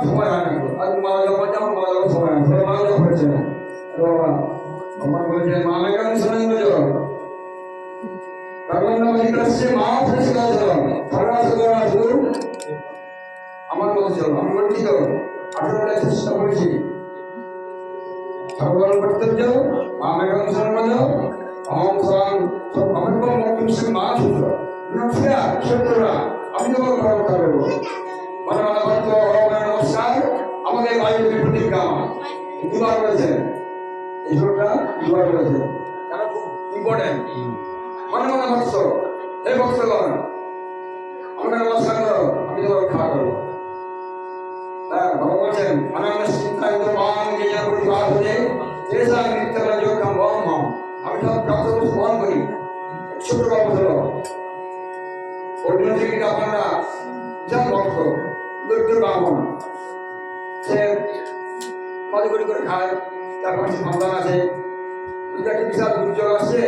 সময় হয়নি আজ মারা যাওয়া যেমন মারা যাওয়ার সময় হয় সবাই মারা যাওয়া হয়েছে তো আমার বলছে মা মেকান শোনেন বুঝো কারণ আমি কাছে মা ফেসে গেছিল সারা সারা শুধু আমার মতো ছিল আমি বলছি তো আঠারোটা চেষ্টা করেছি সর্বকাল কর্তব্য মা মেকান শোনেন বুঝো অহং সং সব আমার কোনো মত সে মা ছিল নফিয়া শত্রুরা আমি তোমার খবর করব মানে মানে ভক্ত ভগবানের নমস্কার আমাদের বাড়ির প্রতিজ্ঞা দুবার করেছেন। এই শোটা দুবার করেছেন। কেন খুব ইম্পর্টেন্ট মানে মানে ভক্ত এই ভক্তগণ আমাকে নমস্কার করো আমি তোমার খাওয়া করব হ্যাঁ ভগবান বলছেন অনন্য চিন্তায়িত মাং যে যেন পরিবার হতে যেসা নিত্য যোগম বম হম আমি সব প্রাপ্ত বহন করি, ছোট গল্প হলো অর্জুন থেকে আপনারা? যেমন ভক্ত দরিদ্র ব্রাহ্মণ সে মজা করে খায় তারপর সে সন্তান আছে। যদি একটা বিশাল দুর্যোগ আসছে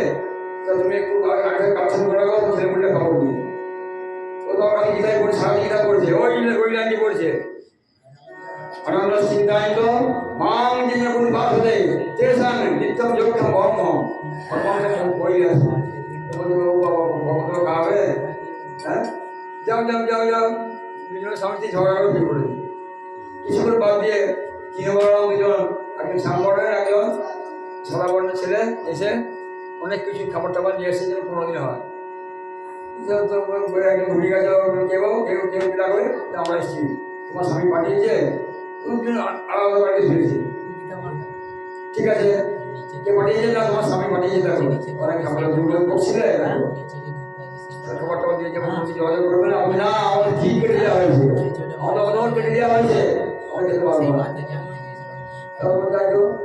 তা তুমি একটু আগে কাছে করে গেলো তো সে বললে খবর দিয়ে ও তো আমি গীতায় পড়ে সারা গীতা পড়ছে, ওই ওই লাইনটি পড়ছে। অনন্য চিন্তায়িত মাং যে কোন বাস হতে তেসান নিত্যম যোগ্যম বহম ভগবান বই আছে ভগবান খাবে হ্যাঁ? যাও যাও যাও যাও। দুজনের স্বামী ঝগড়া করে বিয়ে করে দিই এসে অনেক কিছু খাবার টাবার নিয়ে এসে যেন পনেরো দিন হয় ঘুরে গেছে কেউ কেউ কেউ বিদা করে আমরা এসেছি। তোমার স্বামী পাঠিয়েছে আলাদা বাড়িতে ফিরেছি ঠিক আছে কে পাঠিয়েছে? না তোমার স্বামী পাঠিয়েছে দেখো। অনেক খাবার দুটো করছিলে? দেখো। খাবার টাবার দিয়ে যেমন যোগাযোগ করবে না আমি না আমাদের ঠিক কেটে দেওয়া হয়েছে। আমাদের অনর কেটে দেওয়া হয়েছে। আমরা পারব না তারপর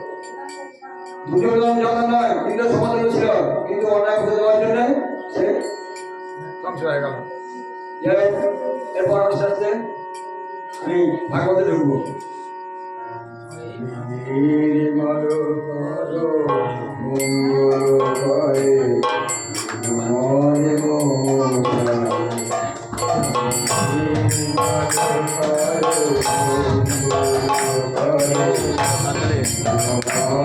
দুর্যোধন যখন নয় ইন্দ্র সমাধান ছিল। কিন্তু অন্যায় করে দেওয়ার জন্য সে ধ্বংস হয়ে গেল। এরপর আস্তে আস্তে আমি ভাগবতে ঢুকবো। নির্মল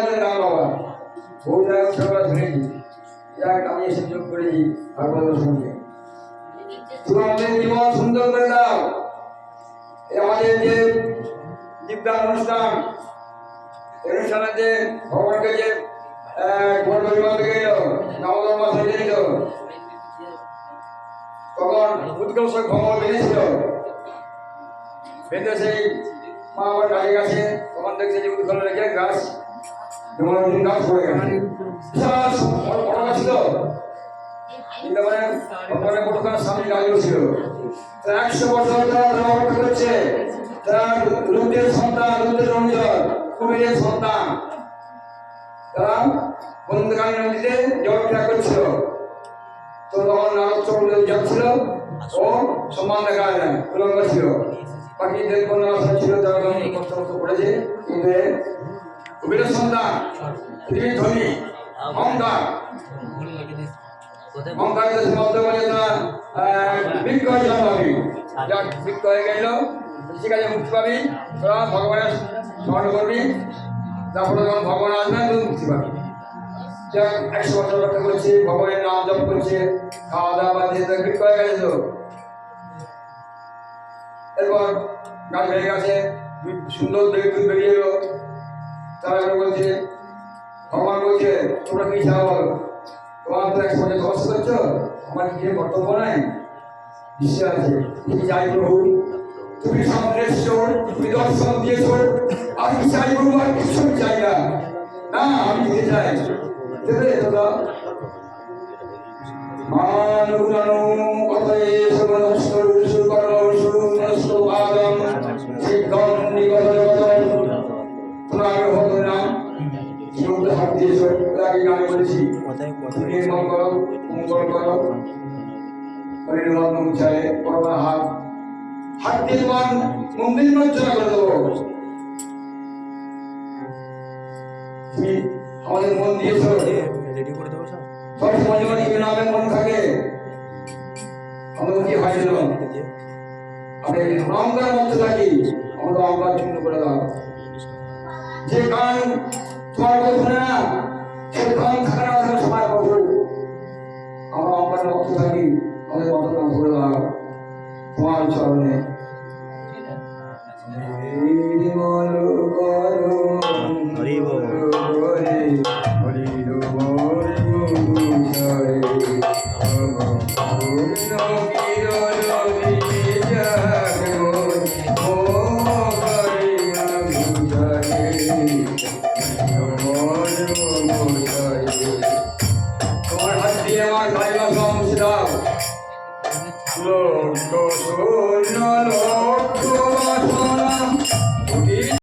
রজনীকান্তের নাম বাবা, বহু জায়গায় সবাই শুনেছি আমি এসে যোগ করেছি ভাগবতের সঙ্গে। তুমি আমাদের জীবন সুন্দর করে দাও। আমাদের যে দীপদান অনুষ্ঠান অনুষ্ঠানে যে ভগবানকে যে গোল তখন উৎকর্ষ বেঁধে সেই মা আবার গাছে তখন দেখছে যে উৎকল রেখে গাছ। যেমন ওই গাছ পড়ে গেছে বিশাল বড় বড় গাছ ছিল বৃন্দাবনে ভগবানের পটকার সামনে গাছগুলো ছিল তারা একশো বছর তারা ধর্ম করছে তারা রুদ্রের সন্তান রুদ্রের রঞ্জন কুমিরের সন্তান তারা বন্ধুকালী নদীতে জল ক্রিয়া করছিল তো তখন নারদ চক্র যাচ্ছিল ও সম্মান দেখা যায় উলঙ্গ ছিল বাকি দেব বন্ধু ছিল তারা কষ্ট করেছে কিন্তু এ সন্তান, পৃথিবীর ধনী, অহংকার। অহংকারের দেশে মধ্য বলে তারা বৃক্ষ হয়ে জন্মাবি যাক বৃক্ষ হয়ে গেল। আছে মুক্তি পাবি। তোরা ভগবানের স্মরণ করবি। তারপরে যখন ভগবান আসবেন তুই মুক্তি পাবি। যা একশো বছর অপেক্ষা করছে, ভগবানের নাম জপ করছে। খাওয়া দাওয়া বাদ দিয়ে তাকে করে গেছে এরপর গাছ হয়ে গেছে। সুন্দর দেখে দুধ বেরিয়ে এলো। তারা বলছে, ভগবান বলছে, তোমরা চাও বলো? তোমার তো বছর তপস্যা করছ? আমার কি কর্তব্য নাই? বিশ্বাস আছে। তুমি চাই প্রভু। তুমি সামনেশ্বর তুমি দর্শন দিয়েছ। কি চাই প্রভু, আর কিছু আমি চাই না। না, আমি দিতে চাই। দেবে দাদা। মানুগুণানু কথায়ে সর্বনশ্বর সুকর্ণসু নষ্ট ভাগম সিদ্ধম কোথায় কোথায় নির্মল করো মঙ্গল করো পরিণাম মুছায় করবা হাত হাত দিয়ে তোমার মন্দির নর্চনা করে দেবো তুমি আমাদের মন দিয়েছ রেডি করে দেবো সব? সময় যখন নামে মন থাকে আমাদের কি হয় যেন আমরা অহংকার মধ্যে থাকি আমাদের অহংকার চিহ্ন করে দাও যে কান তোমার কথা না সে কান থাকে না থাকে সময় প্রভু আমরা অহংকার মধ্যে থাকি আমাদের মতন করে দাও তোমার চরণে